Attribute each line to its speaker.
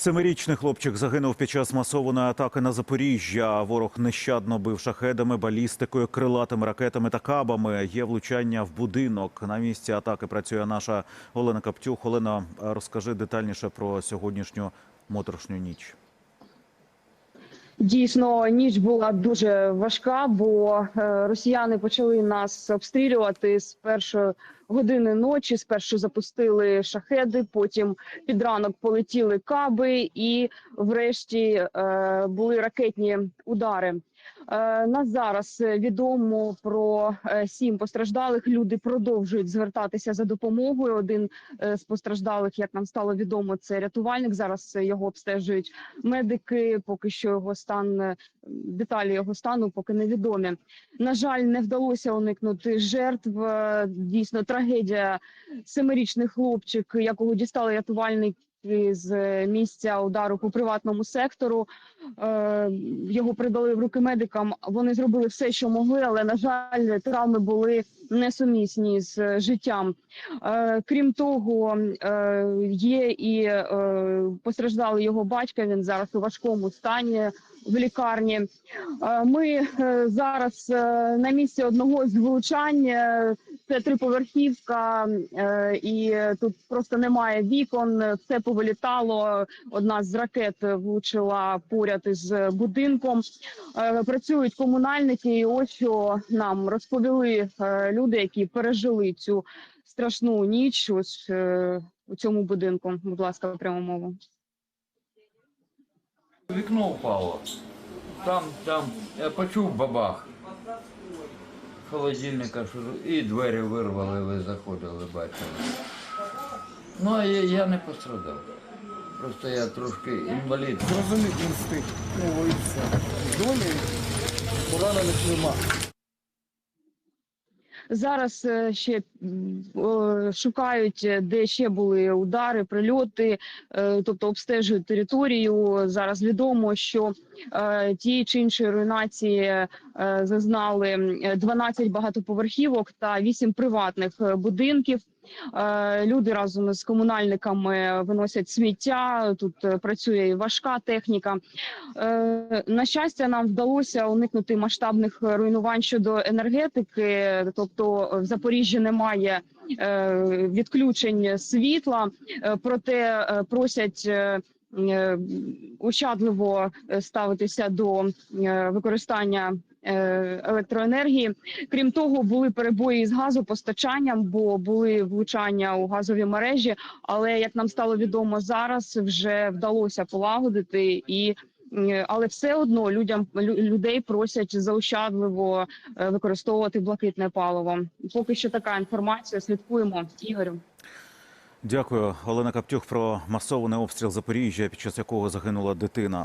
Speaker 1: Семирічний хлопчик загинув під час масованої атаки на Запоріжжя. Ворог нещадно бив шахедами, балістикою, крилатими ракетами та кабами. Є влучання в будинок. На місці атаки працює наша Олена Каптюх. Олена, розкажи детальніше про сьогоднішню моторошню ніч.
Speaker 2: Дійсно, ніч була дуже важка, бо е, росіяни почали нас обстрілювати з першої години ночі. Спершу запустили шахеди, потім під ранок полетіли каби, і врешті е, були ракетні удари. Е, Нас зараз відомо про е, сім постраждалих. Люди продовжують звертатися за допомогою. Один е, з постраждалих, як нам стало відомо, це рятувальник. Зараз його обстежують медики. Поки що його стан деталі його стану поки невідомі. На жаль, не вдалося уникнути жертв. Дійсно, трагедія. Семирічний хлопчик, якого дістали рятувальники з е, місця удару по приватному сектору. Е, Його передали в руки медикам. Вони зробили все, що могли, але на жаль, травми були несумісні з е, життям. Крім того, є і постраждали його батька. Він зараз у важкому стані в лікарні. Ми зараз на місці одного з влучань. Це триповерхівка, е, і тут просто немає вікон. Все повилітало. Одна з ракет влучила поряд із будинком. Е, Працюють комунальники. І ось що нам розповіли е, люди, які пережили цю страшну ніч. Ось у цьому будинку. Будь ласка, прямо мову.
Speaker 3: Вікно впало. Там, там, я почув бабах. Холодильника і двері вирвали, ви заходили, бачили. Ну, а я, я не пострадав. Просто я трошки інвалід.
Speaker 4: Зрозумів інстинкт. Ну, і все. Долі поранених нема.
Speaker 2: Зараз е, ще о, шукають, е, де ще були удари, прильоти, е, тобто обстежують територію. Зараз відомо, що е, ті чи інші руйнації зазнали м, 12 багатоповерхівок та 8 приватних е, будинків. Е, Люди разом з комунальниками виносять сміття. Тут е, працює важка техніка. Е, На щастя, нам вдалося уникнути масштабних руйнувань щодо енергетики. Тобто в Запоріжжі немає е, відключень світла, Е, проте е, просять. е, е, Ощадливо е, ставитися до е, використання е, електроенергії. Крім того, були перебої з газопостачанням, бо були влучання у газові мережі. Але як нам стало відомо зараз, вже вдалося полагодити і. е, Але все одно людям лю- людей просять заощадливо е, використовувати блакитне паливо. Поки що така інформація. Слідкуємо Ігорю.
Speaker 1: Дякую, Олена Каптюх, про масований обстріл Запоріжжя, під час якого загинула дитина.